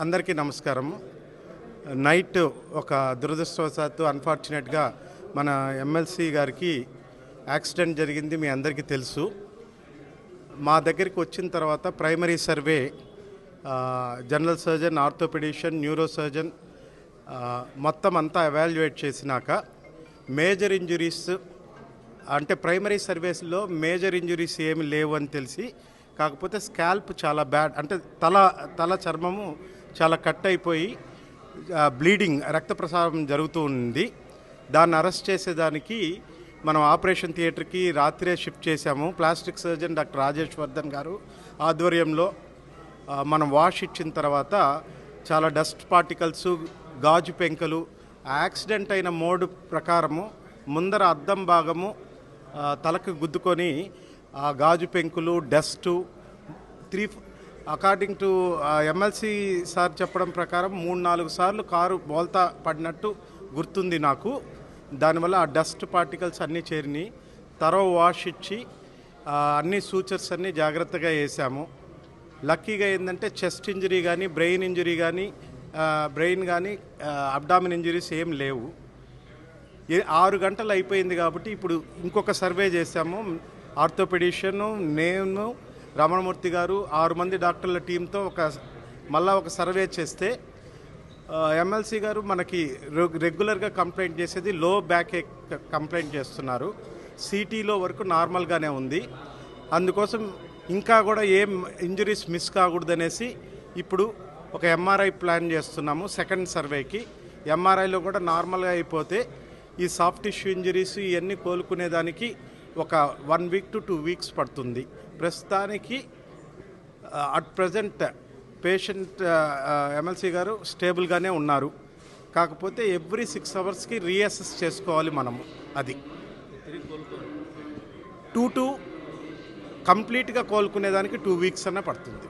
అందరికీ నమస్కారం. నైట్ ఒక దురదృష్టవశాత్తు అన్ఫార్చునేట్గా మన ఎమ్మెల్సీ గారికి యాక్సిడెంట్ జరిగింది మీ అందరికీ తెలుసు. మా దగ్గరికి వచ్చిన తర్వాత primary survey general surgeon orthopaedician neuro surgeon మొత్తం అంతా ఎవాల్యుయేట్ చేసినాక మేజర్ ఇంజురీస్ అంటే ప్రైమరీ సర్వీస్లో మేజర్ ఇంజురీస్ ఏమి లేవు అని తెలిసి కాకపోతే స్కాల్ప్ చాలా బ్యాడ్. అంటే తల తల చర్మము చాలా కట్ అయిపోయి బ్లీడింగ్ రక్త ప్రసారం జరుగుతూ ఉంది. దాన్ని అరెస్ట్ చేసేదానికి మనం ఆపరేషన్ థియేటర్కి రాత్రే షిఫ్ట్ చేశాము. Plastic surgeon doctor Rajesh Vardhan గారు ఆధ్వర్యంలో మనం వాష్ ఇచ్చిన తర్వాత చాలా డస్ట్ పార్టికల్స్ గాజు పెంకలు యాక్సిడెంట్ అయిన మోడ్ ప్రకారము ముందర అద్దం భాగము తలకు గుద్దుకొని ఆ గాజు పెంకులు dust three according to MLC sir చెప్పడం ప్రకారం మూడు నాలుగు సార్లు కారు బోల్తా పడినట్టు గుర్తుంది నాకు. దానివల్ల ఆ డస్ట్ పార్టికల్స్ అన్నీ చేరినాయి. తరో వాష్ ఇచ్చి అన్ని సూచర్స్ అన్నీ జాగ్రత్తగా వేసాము. లక్కీగా ఏంటంటే చెస్ట్ ఇంజరీ కానీ బ్రెయిన్ ఇంజరీ కానీ బ్రెయిన్ కానీ అబ్డామిన్ ఇంజరీస్ ఏం లేవు. ఆరు గంటలు అయిపోయింది కాబట్టి ఇప్పుడు ఇంకొక సర్వే చేశాము. ఆర్థోపెడిషియన్ నేను రమణమూర్తి గారు ఆరు మంది డాక్టర్ల టీంతో ఒక మళ్ళా ఒక సర్వే చేస్తే ఎమ్మెల్సీ గారు మనకి రెగ్యులర్గా కంప్లైంట్ చేసేది లో బ్యాక్ కంప్లైంట్ చేస్తున్నారు. సిటీలో వరకు నార్మల్గానే ఉంది. అందుకోసం ఇంకా కూడా ఏం ఇంజరీస్ మిస్ కాకూడదనేసి ఇప్పుడు ఒక ఎంఆర్ఐ ప్లాన్ చేస్తున్నాము సెకండ్ సర్వేకి. ఎంఆర్ఐలో కూడా నార్మల్గా అయిపోతే ఈ సాఫ్ట్ టిష్యూ ఇంజరీస్ ఇవన్నీ కోలుకునేదానికి ఒక one week to two weeks పడుతుంది. ప్రస్తుతానికి అట్ ప్రజెంట్ పేషెంట్ ఎమ్మెల్సీ గారు స్టేబుల్గానే ఉన్నారు. కాకపోతే ఎవ్రీ సిక్స్ అవర్స్కి రీఅసెస్ చేసుకోవాలి మనము అది. టూ టూ కంప్లీట్గా కోలుకునేదానికి టూ వీక్స్ అన్న పడుతుంది.